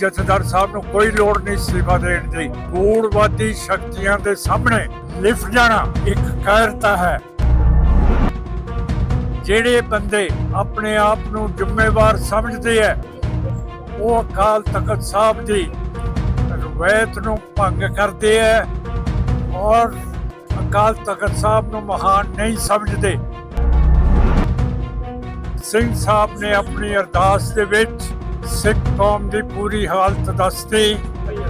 ਜਥੇਦਾਰ ਸਾਹਿਬ ਨੂੰ ਕੋਈ ਲੋੜ ਨਹੀਂ ਅਸਤੀਫਾ ਦੇਣ ਦੀ। ਗੂੜਵਾਦੀ ਸ਼ਕਤੀਆਂ ਦੇ ਸਾਹਮਣੇ ਲਿਫਟ ਜਾਣਾ ਇੱਕ ਕਾਇਰਤਾ ਹੈ। ਜਿਹੜੇ ਬੰਦੇ ਆਪਣੇ ਆਪ ਨੂੰ ਜ਼ਿੰਮੇਵਾਰ ਸਮਝਦੇ ਐ ਉਹ ਅਕਾਲ ਤਖਤ ਸਾਹਿਬ ਦੀ ਰਵਾਇਤ ਨੂੰ ਭੰਗ ਕਰਦੇ ਐ ਔਰ ਅਕਾਲ ਤਖਤ ਸਾਹਿਬ ਨੂੰ ਮਹਾਨ ਨਹੀਂ ਸਮਝਦੇ। ਸਿੰਘ ਸਾਹਿਬ ਨੇ ਆਪਣੀ ਅਰਦਾਸ ਦੇ ਵਿੱਚ ਸਿੱਖ ਕੌਮ ਦੀ ਪੂਰੀ ਹਾਲਤ ਦੱਸਦੀ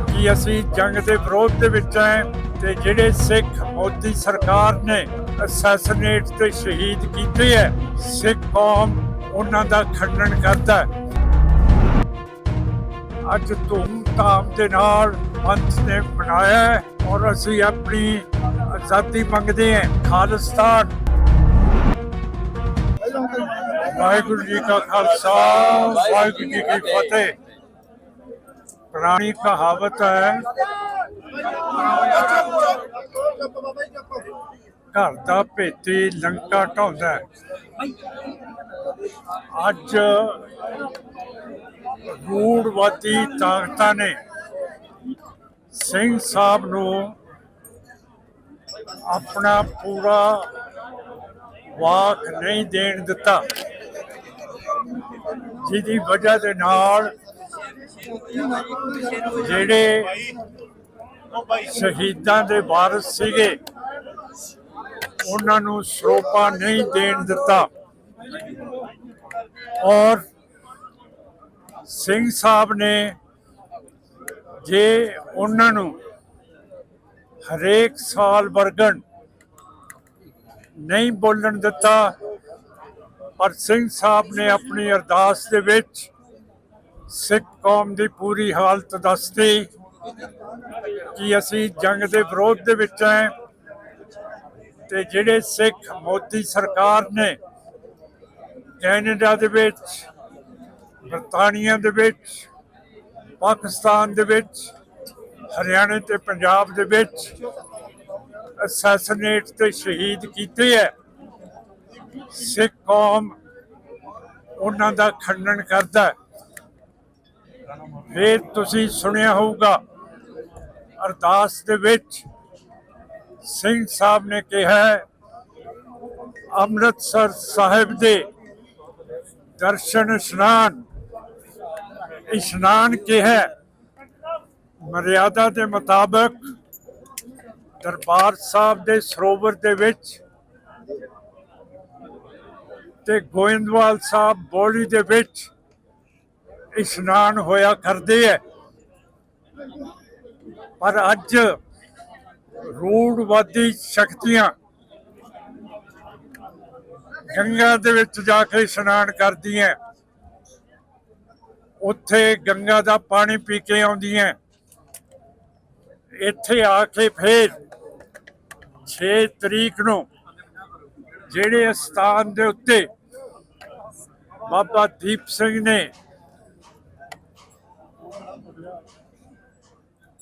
ਕਿ ਅਸੀਂ ਜੰਗ ਦੇ ਵਿਰੋਧ ਦੇ ਵਿੱਚ ਹਾਂ ਤੇ ਜਿਹੜੇ ਸਿੱਖ ਮੋਦੀ ਸਰਕਾਰ ਨੇ ਅਸੈਸੀਨੇਟ ਤੇ ਸ਼ਹੀਦ ਕੀਤੇ ਹੈ, ਸਿੱਖ ਕੌਮ ਉਹਨਾਂ ਦਾ ਖੰਡਨ ਕਰਦਾ ਅੱਜ ਧੂਮ-ਧਾਮ ਦੇ ਨਾਲ ਪੰਥ ਨੇ ਬਣਾਇਆ ਔਰ ਅਸੀਂ ਆਪਣੀ ਆਜ਼ਾਦੀ ਮੰਗਦੇ ਹਾਂ। ਖਾਲਿਸਤਾਨ ਵਾਹਿਗੁਰੂ ਜੀ ਕਾ ਖਾਲਸਾ, ਵਾਹਿਗੁਰੂ ਜੀ ਕੀ ਫਤਿਹ। ਪੁਰਾਣੀ ਕਹਾਵਤ ਹੈ, ਘਰ ਦਾ ਭੇਤੀ ਲੰਕਾ ਢਾਉਂਦਾ ਅੱਜ ਰੂੜਵਾਦੀ ਤਾਕਤਾਂ ਨੇ ਸਿੰਘ ਸਾਹਿਬ ਨੂੰ ਆਪਣਾ ਪੂਰਾ ਵਾਕ ਨਹੀਂ ਦੇਣ ਦਿੱਤਾ। ਜਿਹਦੀ ਵਜ੍ਹਾ ਦੇ ਨਾਲ ਜਿਹੜੇ ਸ਼ਹੀਦਾਂ ਦੇ ਵਾਰਸ ਸੀਗੇ, ਉਹਨਾਂ ਨੂੰ ਸਰੋਪਾ ਨਹੀਂ ਦੇਣ ਦਿੱਤਾ। ਔਰ ਸਿੰਘ ਸਾਹਿਬ ਨੇ ਜੇ ਉਹਨਾਂ ਨੂੰ ਹਰੇਕ ਸਾਲ ਵਰਗਣ ਨਹੀਂ ਬੋਲਣ ਦਿੱਤਾ ਪਰ ਸਿੰਘ ਸਾਹਿਬ ਨੇ ਆਪਣੀ ਅਰਦਾਸ ਦੇ ਵਿੱਚ ਸਿੱਖ ਕੌਮ ਦੀ ਪੂਰੀ ਹਾਲਤ ਦੱਸਦੀ ਕਿ ਅਸੀਂ ਜੰਗ ਦੇ ਵਿਰੋਧ ਦੇ ਵਿੱਚ ਹਾਂ ਤੇ ਜਿਹੜੇ ਸਿੱਖ ਮੋਦੀ ਸਰਕਾਰ ਨੇ ਕੈਨੇਡਾ ਦੇ ਵਿੱਚ, ਬਰਤਾਨੀਆ ਦੇ ਵਿੱਚ, ਪਾਕਿਸਤਾਨ ਦੇ ਵਿੱਚ, ਹਰਿਆਣਾ ਤੇ ਪੰਜਾਬ ਦੇ ਵਿੱਚ ਅਸੈਸੀਨੇਟ ਤੇ ਸ਼ਹੀਦ ਕੀਤੇ ਹੈ। ਸਿੱਖ ਕੌਮ ਉਹਨਾਂ ਦਾ ਖੰਡਨ ਕਰਦਾ ਹੈ। ਫਿਰ ਤੁਸੀਂ ਸੁਣਿਆ ਹੋਊਗਾ, ਅਰਦਾਸ ਦੇ ਵਿੱਚ ਸਿੰਘ ਸਾਹਿਬ ਨੇ ਕਿਹਾ ਅੰਮ੍ਰਿਤਸਰ ਸਾਹਿਬ ਦੇ ਦਰਸ਼ਨ ਇਸ਼ਨਾਨ ਇਸ਼ਨਾਨ ਕਿਹਾ ਮਰਿਆਦਾ ਦੇ ਮੁਤਾਬਕ ਦਰਬਾਰ ਸਾਹਿਬ ਦੇ ਸਰੋਵਰ ਦੇ ਵਿੱਚ ਤੇ ਗੋਇੰਦਵਾਲ ਸਾਹਿਬ ਬੋਲੀ ਦੇ ਵਿੱਚ ਇਸ਼ਨਾਨ ਹੋਇਆ ਕਰਦੇ ਹੈ ਪਰ ਅੱਜ ਰੂੜਵਾਦੀ ਸ਼ਕਤੀਆਂ ਗੰਗਾ ਦੇ ਵਿੱਚ ਜਾ ਕੇ ਇਸ਼ਨਾਨ ਕਰਦੀਆਂ। ਉੱਥੇ ਗੰਗਾ ਦਾ ਪਾਣੀ ਪੀ ਕੇ ਆਉਂਦੀਆਂ। ਇੱਥੇ ਆ ਕੇ ਫੇਰ 6 ਤਰੀਕ ਨੂੰ ਜਿਹੜੇ ਸਥਾਨ ਦੇ ਉੱਤੇ ਬਾਬਾ ਦੀਪ ਸਿੰਘ ਨੇ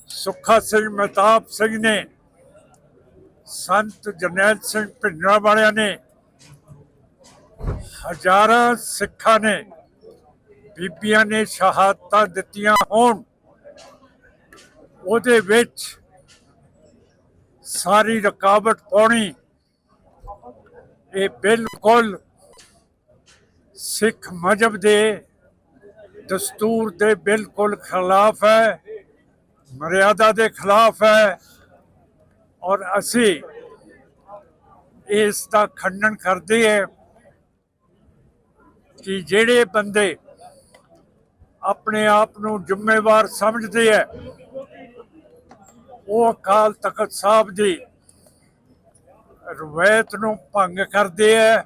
ਸੁੱਖਾ ਸਿੰਘ ਮਹਿਤਾਬ ਸਿੰਘ ਨੇ, ਸੰਤ ਜਰਨੈਲ ਸਿੰਘ ਭਿੰਡਰਾ ਵਾਲਿਆਂ ਨੇ, ਹਜ਼ਾਰਾਂ ਸਿੱਖਾਂ ਨੇ, ਬੀਬੀਆਂ ਨੇ ਸ਼ਹਾਦਤਾਂ ਦਿੱਤੀਆਂ ਹੋਣ। ਉਹਦੇ ਵਿੱਚ ਸਾਰੀ ਰੁਕਾਵਟ ਪਾਉਣੀ ਇਹ ਬਿਲਕੁਲ ਸਿੱਖ ਮਜਬ ਦੇ ਦਸਤੂਰ ਦੇ ਬਿਲਕੁਲ ਖਿਲਾਫ ਹੈ, ਮਰਿਆਦਾ ਦੇ ਖਿਲਾਫ ਹੈ ਔਰ ਅਸੀਂ ਇਸ ਦਾ ਖੰਡਨ ਕਰਦੇ ਹਾਂ ਕਿ ਜਿਹੜੇ ਬੰਦੇ ਆਪਣੇ ਆਪ ਨੂੰ ਜ਼ਿੰਮੇਵਾਰ ਸਮਝਦੇ ਹੈ, ਉਹ ਅਕਾਲ ਤਖਤ ਸਾਹਿਬ ਦੀ ਰਵਾਇਤ ਨੂੰ ਭੰਗ ਕਰਦੇ ਹੈ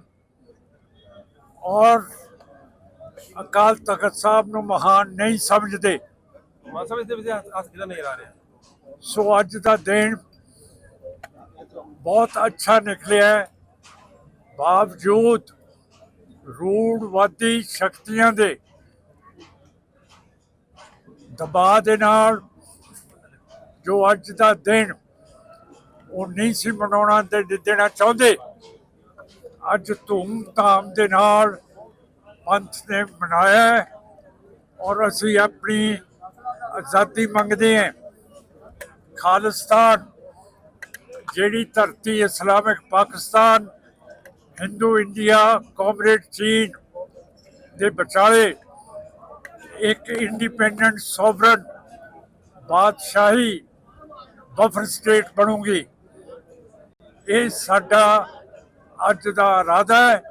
ਔਰ ਅਕਾਲ ਤਖਤ ਸਾਹਿਬ ਨੂੰ ਮਹਾਨ ਨਹੀਂ ਸਮਝਦੇ ਮਾਨ ਸਾਹਿਬ ਇਸ ਦੇ ਵਿੱਚ ਹੱਥ ਕਿਹਦਾ ਨਜ਼ਰ ਆ ਰਿਹਾ ਸੋ ਅੱਜ ਦਾ ਦਿਨ ਬਹੁਤ ਅੱਛਾ ਨਿਕਲਿਆ ਹੈ। ਬਾਵਜੂਦ ਰੂੜਵਾਦੀ ਸ਼ਕਤੀਆਂ ਦੇ ਦਬਾਅ ਦੇ ਨਾਲ ਜੋ ਅੱਜ ਦਾ ਦਿਨ ਉਹ ਨਹੀਂ ਸੀ ਮਨਾਉਣਾ ਤੇ ਦੇਣਾ ਚਾਹੁੰਦੇ। ਅੱਜ ਧੂਮ-ਧਾਮ ਦੇ ਨਾਲ ਪੰਥ ਨੇ ਮਨਾਇਆ ਔਰ ਅਸੀਂ ਆਪਣੀ ਆਜ਼ਾਦੀ ਮੰਗਦੇ ਹਾਂ। ਖਾਲਿਸਤਾਨ, ਜਿਹੜੀ ਧਰਤੀ Islamic Pakistan, Hindu, India, comrade, ਚੀਨ ਦੇ ਵਿਚਾਲੇ ਇੱਕ ਇੰਡੀਪੈਂਡੈਂਟ ਸੋਵਰਨ ਬਾਦਸ਼ਾਹੀ ਬਫਰ ਸਟੇਟ ਬਣੂਗੀ। ਇਹ ਸਾਡਾ ਅੱਜ ਦਾ ਇਰਾਦਾ ਹੈ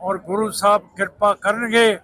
ਔਰ ਗੁਰੂ ਸਾਹਿਬ ਕਿਰਪਾ ਕਰਨਗੇ।